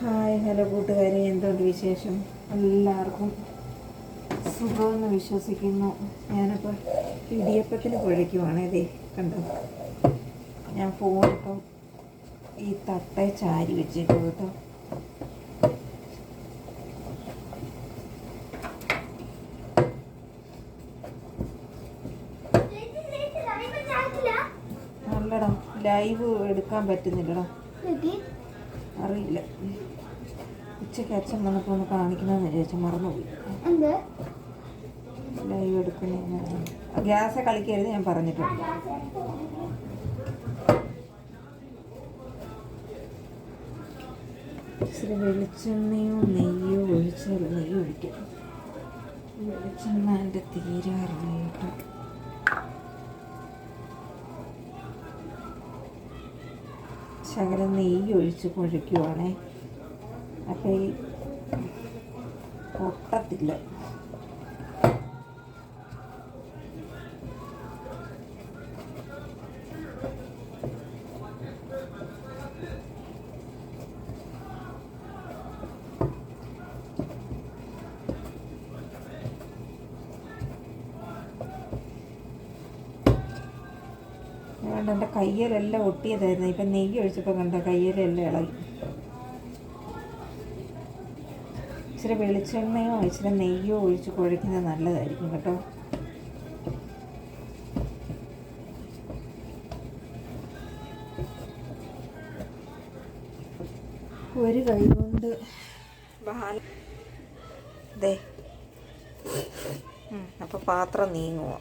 Hi hello കൂട്ടുകാരെ. എന്തുകൊണ്ട് വിശേഷം? എല്ലാവർക്കും സുഖമെന്ന് വിശ്വസിക്കുന്നു. ഞാനിപ്പോൾ ഇടിയപ്പത്തിന് കുഴയ്ക്കുവാണ് ഇതേ കണ്ടോ? ഞാൻ ഫോണിപ്പം ഈ തട്ട ചാരി വെച്ചിട്ട് കേട്ടോ. അല്ലടാ ലൈവ് എടുക്കാൻ പറ്റുന്നില്ലടാ. അറിയില്ല. ഉച്ചയ്ക്ക് അച്ഛൻ വന്നപ്പോൾ ഒന്ന് കാണിക്കണമെന്ന് വിചാരിച്ചു മറന്നുപോയി. എന്ത്? ലൈവ് എടുക്കുന്ന ഗ്യാസ് കളിക്കരുത് ഞാൻ പറഞ്ഞിട്ടുണ്ട്. ഇച്ചിരി വെളിച്ചെണ്ണയോ നെയ്യോ ഒഴിച്ചാൽ നെയ്യ് ഒഴിക്കും. വെളിച്ചെണ്ണ എന്റെ തീരാറില്ല കേട്ടോ ശകലം നെയ്യ് ഒഴിച്ച് കുഴയ്ക്കുവാണേ അപ്പോൾ ഈ പൊട്ടത്തില്ല. കയ്യിലെല്ലാം ഒട്ടിയതായിരുന്നു. ഇപ്പം നെയ്യ് ഒഴിച്ചപ്പോൾ കണ്ട കയ്യിലെല്ലാം ഇളകി. ഇച്ചിരി വെളിച്ചെണ്ണയോ ഇച്ചിരി നെയ്യോ ഒഴിച്ച് കുഴയ്ക്കുന്നത് നല്ലതായിരിക്കും കേട്ടോ. ഒരു കൈ കൊണ്ട് ദേ. അപ്പോൾ പാത്രം നീങ്ങുക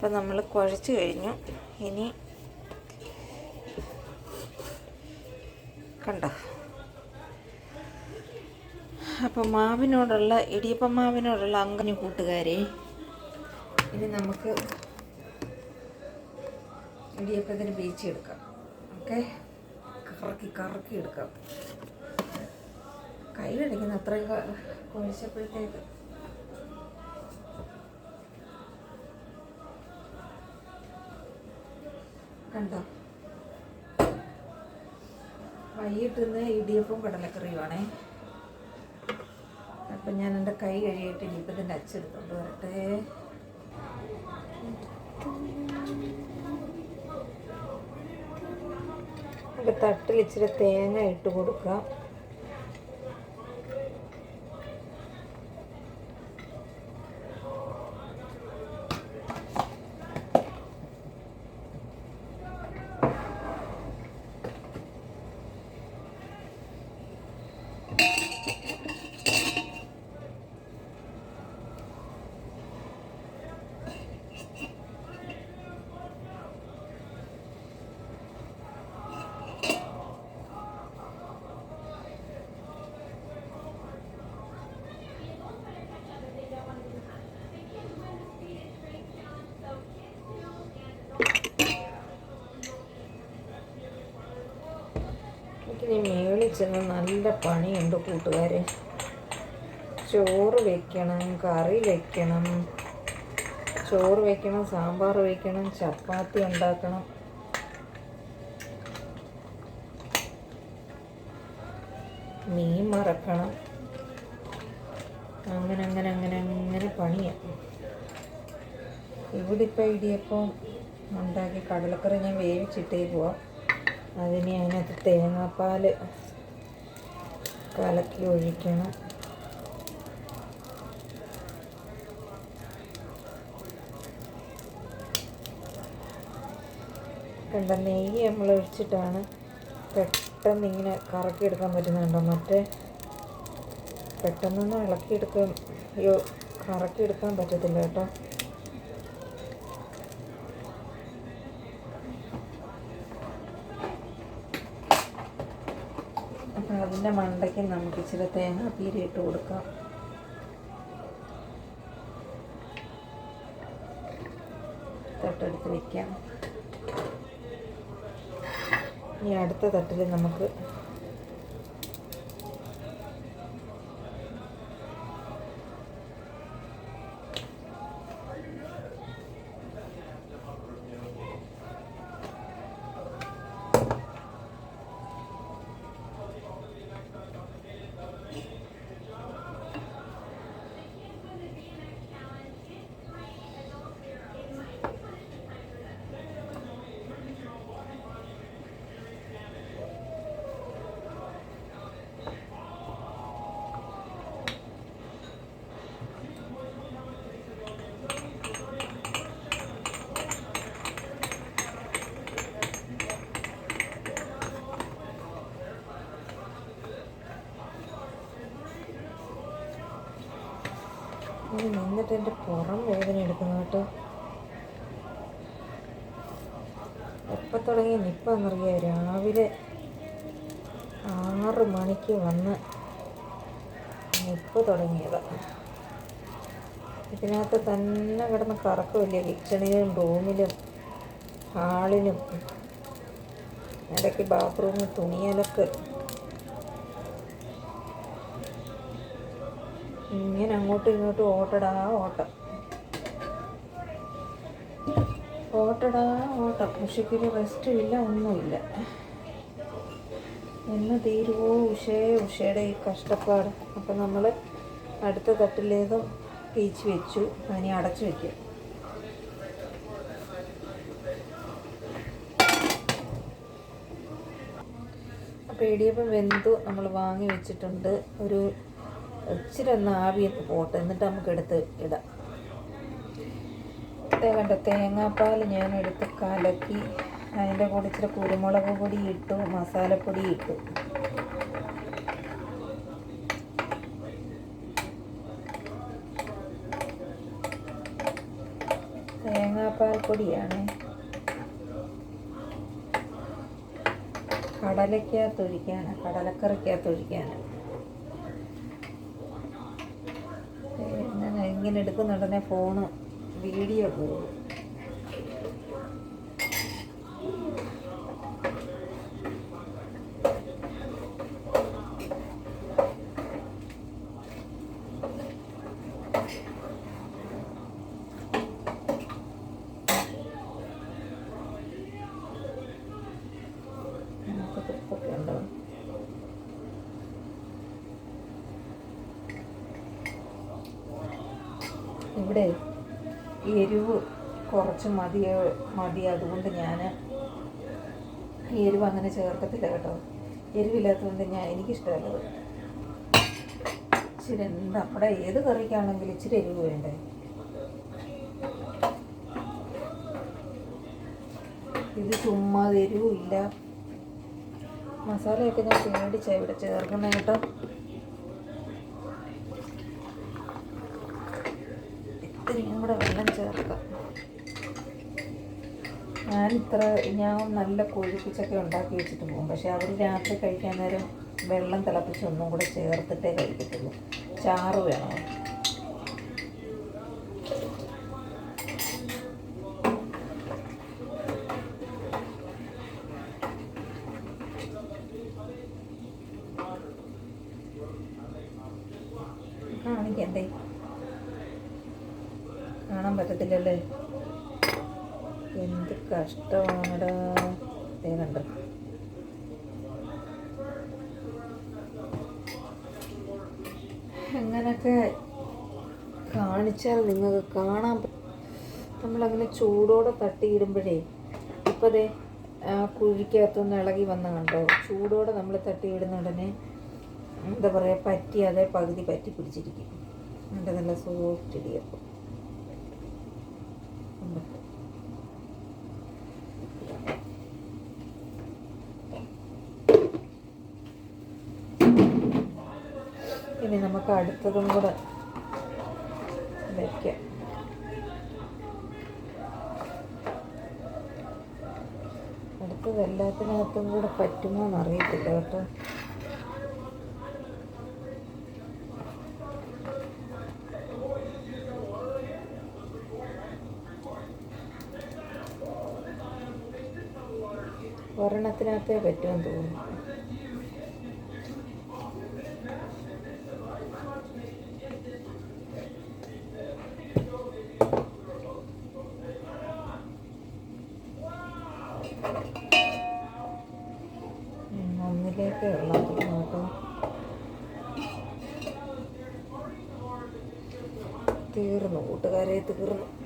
അപ്പം നമ്മൾ കുഴച്ച് കഴിഞ്ഞു. ഇനി കണ്ടോ? അപ്പം മാവിനോടുള്ള ഇടിയപ്പം മാവിനോടുള്ള അങ്കഞ്ഞു കൂട്ടുകാരെ. ഇനി നമുക്ക് ഇടിയപ്പത്തിന് ബീച്ചെടുക്കാം ഓക്കെ? കറക്കി കറക്കി എടുക്കാം. കൈ കടിക്കുന്ന അത്രയും കുഴച്ചപ്പോഴത്തേക്ക് കണ്ടോ? വൈകിട്ട് ഇന്ന് ഇടിയപ്പം കടലക്കറിയുമാണേ അപ്പം ഞാൻ എന്റെ കൈ കഴിയിട്ട് ഇനിയിപ്പത്തിന്റെ അച്ചെടുത്തോണ്ട് വരട്ടെ. തട്ടിൽ ഇച്ചിരി തേങ്ങ ഇട്ട് കൊടുക്കാം. എനിക്കിനി മേളിൽ ചെന്ന് നല്ല പണിയുണ്ട് കൂട്ടുകാരെ. ചോറ് വെക്കണം കറി വെക്കണം. ചോറ് വെക്കണം സാമ്പാർ വെക്കണം ചപ്പാത്തി ഉണ്ടാക്കണം. മീൻ മറക്കണം. അങ്ങനെ അങ്ങനെ അങ്ങനെ അങ്ങനെ പണിയാണ് ഇവിടെ ഇപ്പോൾ ഇടിയപ്പം ഉണ്ടാക്കി കടലക്കറി ഞാൻ വേവിച്ചിട്ടേക്കുക അതിന് അതിനകത്ത് തേങ്ങാപ്പാൽ കലക്കി ഒഴിക്കണം. കണ്ട നെയ്യ് നമ്മൾ ഒഴിച്ചിട്ടാണ് പെട്ടെന്ന് ഇങ്ങനെ കറക്കി എടുക്കാൻ പറ്റുന്നുണ്ടോ മറ്റേ പെട്ടെന്നൊന്നും ഇളക്കിയെടുക്കാൻ അയ്യോ കറക്കി എടുക്കാൻ പറ്റത്തില്ല കേട്ടോ. അതിന്റെ മണ്ടയ്ക്ക് നമുക്ക് ഇച്ചിരി തേങ്ങ ഇട്ട് കൊടുക്കാം. തട്ടെടുത്ത് വയ്ക്കാം ഈ അടുത്ത തട്ടിൽ നമുക്ക് ഇത് നിന്നിട്ട് എന്റെ പുറം വേദന എടുക്കുന്നു കേട്ടോ. എപ്പോൾ തുടങ്ങിയ നിപ്പാന്നറിയാം രാവിലെ ആറ് മണിക്ക് വന്ന് നിപ്പ് തുടങ്ങിയത്. ഇതിനകത്ത് തന്നെ കിടന്ന് കറക്കമില്ല. കിച്ചണിലും റൂമിലും ഹാളിലും ഇടയ്ക്ക് ബാത്റൂമിൽ തുണിയലൊക്കെ ഇങ്ങനെ അങ്ങോട്ടും ഇങ്ങോട്ടും ഓട്ടടാ ഓട്ടം. ഓട്ടടാ ഓട്ടം. ഉഷയ്ക്കൊരു റെസ്റ്റും ഇല്ല ഒന്നുമില്ല. എന്ന് തീരുവോ ഉഷയെ ഉഷയുടെ ഈ കഷ്ടപ്പാട്. അപ്പം നമ്മൾ അടുത്ത തട്ടിലേതും പീച്ച് വെച്ചു അതിനെ അടച്ചു വെക്കും. അപ്പോൾ ഇടിയപ്പം വെന്തു നമ്മൾ വാങ്ങി വെച്ചിട്ടുണ്ട്. ഒരു ഇച്ചിരി ഒന്ന് ആവിയൊക്കെ പോട്ടെ എന്നിട്ട് നമുക്ക് എടുത്ത് ഇടാം. വേണ്ട തേങ്ങാപ്പാൽ ഞാൻ എടുത്ത് കലക്കി അതിന്റെ കൂടെ ഇച്ചിരി കുരുമുളക് പൊടി ഇട്ടു മസാലപ്പൊടി ഇട്ടു. തേങ്ങാപ്പാൽ പൊടിയാണ്. കടലയ്ക്കകത്തൊഴിക്കാണ് കടലക്കറിക്കകത്തൊഴിക്കാണ് ഞാൻ ഇങ്ങനെ എടുക്കുന്ന ഉടനെ ഫോണ് വീഡിയോ പോകും ഇവിടെ എരിവ് കുറച്ച് മതി മതി. അതുകൊണ്ട് ഞാൻ എരിവ് അങ്ങനെ ചേർക്കത്തില്ല കേട്ടോ. എരിവില്ലാത്തതുകൊണ്ട് ഞാൻ എനിക്കിഷ്ടമല്ലത് ഇച്ചിരി നമ്മുടെ ഏത് കറിക്കാണെങ്കിലും ഇച്ചിരി എരിവ് വേണ്ടേ? ഇത് ചുമ്മാ ഇല്ല മസാലയൊക്കെ ഞാൻ പേടിച്ചാണ് ഇവിടെ ചേർക്കുന്ന കേട്ടോ. ഇത്തിരിയും കൂടെ വെള്ളം ചേർക്കാം ഞാൻ ഇത്ര ഞാൻ നല്ല കൊഴുപ്പിച്ചൊക്കെ ഉണ്ടാക്കി വെച്ചിട്ട് പോകും. പക്ഷേ അവർ രാത്രി കഴിക്കാൻ നേരം വെള്ളം തിളപ്പിച്ച് ഒന്നും കൂടെ ചേർത്തിട്ടേ കഴിക്കത്തുള്ളൂ. ചാറ് വേണം. കാണിക്കണ്ടേ കാണാൻ പറ്റത്തില്ലല്ലേ? എന്ത് കഷ്ടമാണടാ ദേ അങ്ങനൊക്കെ കാണിച്ചാൽ നിങ്ങൾക്ക് കാണാൻ നമ്മളങ്ങനെ ചൂടോടെ തട്ടിയിടുമ്പോഴേ ഇപ്പോൾ ദേ ആ കുഴിക്കകത്തുനിന്ന് ഇളകി വന്ന കണ്ടോ? ചൂടോടെ നമ്മൾ തട്ടിയിടുന്ന ഉടനെ എന്താ പറയുക പറ്റി അതേ പകുതി പറ്റി പിടിച്ചിരിക്കും. എന്നിട്ട് നല്ല സോഫ്റ്റ് ഇടിയപ്പം? ഇനി നമുക്ക് അടുത്തതും കൂടെ വയ്ക്കാം അടുത്തത് എല്ലാത്തിനകത്തും കൂടെ പറ്റുമോ എന്നറിയത്തില്ല കേട്ടോ. ഒരെണ്ണത്തിനകത്തേ പറ്റുമെന്ന് തോന്നുന്നു. തീർന്നു കൂട്ടുകാരെ തീർന്നു.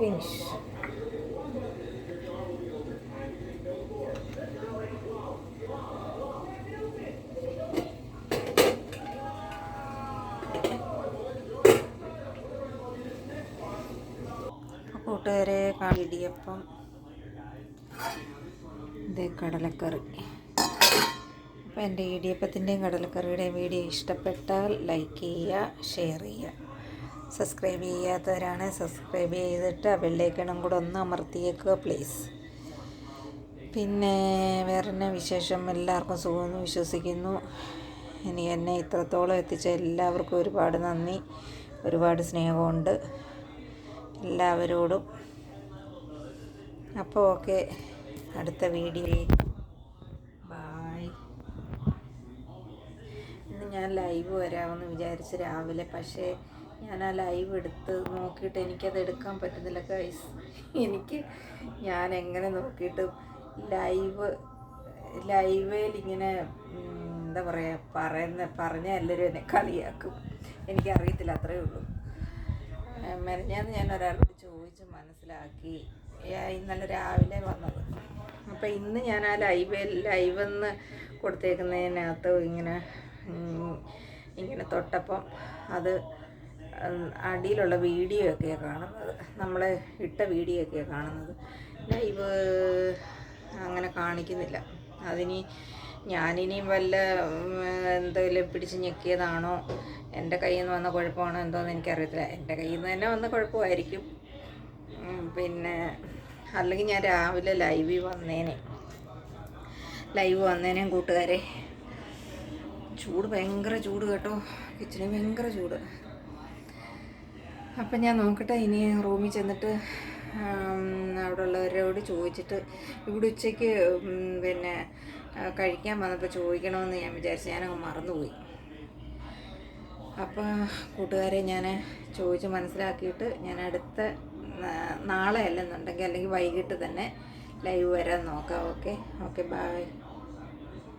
ഫിനിഷ് കൂട്ടുകാരെ ഇടിയപ്പം. ഇത് കടലക്കറി. അപ്പോൾ എന്റെ ഇടിയപ്പത്തിന്റെയും കടലക്കറിയുടെയും വീഡിയോ ഇഷ്ടപ്പെട്ടാൽ ലൈക്ക് ചെയ്യുക ഷെയർ ചെയ്യുക. സബ്സ്ക്രൈബ് ചെയ്യാത്തവരാണ് സബ്സ്ക്രൈബ് ചെയ്തിട്ട് ആ ബെല്ലൈക്കണം കൂടെ ഒന്ന് അമർത്തിയേക്കുക പ്ലീസ് പിന്നെ വേറെ തന്നെ വിശേഷം? എല്ലാവർക്കും സുഖമെന്ന് വിശ്വസിക്കുന്നു. ഇനി എന്നെ ഇത്രത്തോളം എത്തിച്ച എല്ലാവർക്കും ഒരുപാട് നന്ദി ഒരുപാട് സ്നേഹമുണ്ട് എല്ലാവരോടും. അപ്പോൾ ഓക്കെ അടുത്ത വീഡിയോ ബായ് ഇന്ന് ഞാൻ ലൈവ് വരാമെന്ന് വിചാരിച്ച് രാവിലെ പക്ഷേ ഞാൻ ആ ലൈവ് എടുത്ത് നോക്കിയിട്ട് എനിക്കത് എടുക്കാൻ പറ്റുന്നില്ല കൈസ് എനിക്ക് ഞാൻ എങ്ങനെ നോക്കിയിട്ട് ലൈവ് ലൈവേൽ ഇങ്ങനെ എന്താ പറയുക പറയുന്ന പറഞ്ഞ എല്ലാവരും എന്നെ കളിയാക്കും. എനിക്കറിയത്തില്ല അത്രയേ ഉള്ളൂ. മെനഞ്ഞാന്ന് ഞാൻ ഒരാളോട് ചോദിച്ച് മനസ്സിലാക്കി. ഇന്നലെ രാവിലെ വന്നത്. അപ്പോൾ ഇന്ന് ഞാൻ ആ ലൈവ് ലൈവെന്ന് കൊടുത്തേക്കുന്നതിനകത്ത് ഇങ്ങനെ ഇങ്ങനെ തൊട്ടപ്പം അത് അടിയിലുള്ള വീഡിയോ ഒക്കെ കാണുന്നത്. നമ്മൾ ഇട്ട വീഡിയോ ഒക്കെ കാണുന്നത്. ലൈവ് അങ്ങനെ കാണിക്കുന്നില്ല. അതിനി ഞാനിനിയും വല്ല എന്തെങ്കിലും പിടിച്ച് ഞെക്കിയതാണോ? എന്റെ കയ്യിൽ നിന്ന് വന്ന കുഴപ്പമാണോ? എന്തോന്ന് എനിക്കറിയത്തില്ല. എന്റെ കയ്യിൽ നിന്ന് തന്നെ വന്ന കുഴപ്പമായിരിക്കും. പിന്നെ അല്ലെങ്കിൽ ഞാൻ രാവിലെ ലൈവിൽ വന്നേനെ. ലൈവ് വന്നേനേയും കൂട്ടുകാരെ. ചൂട് ഭയങ്കര ചൂട് കേട്ടോ. കിച്ചണിൽ ഭയങ്കര ചൂട്. അപ്പം ഞാൻ നോക്കട്ടെ ഇനി റൂമിൽ ചെന്നിട്ട് അവിടെ ഉള്ളവരോട് ചോദിച്ചിട്ട് ഇവിടെ ഉച്ചയ്ക്ക് പിന്നെ കഴിക്കാൻ വന്നപ്പോൾ ചോദിക്കണമെന്ന് ഞാൻ വിചാരിച്ചു ഞാനങ്ങ് മറന്നുപോയി. അപ്പോൾ കൂട്ടുകാരെ ഞാൻ ചോദിച്ച് മനസ്സിലാക്കിയിട്ട് ഞാൻ അടുത്ത നാളെ അല്ലെന്നുണ്ടെങ്കിൽ അല്ലെങ്കിൽ വൈകിട്ട് തന്നെ ലൈവ് വരാൻ നോക്കാം. Okay okay bye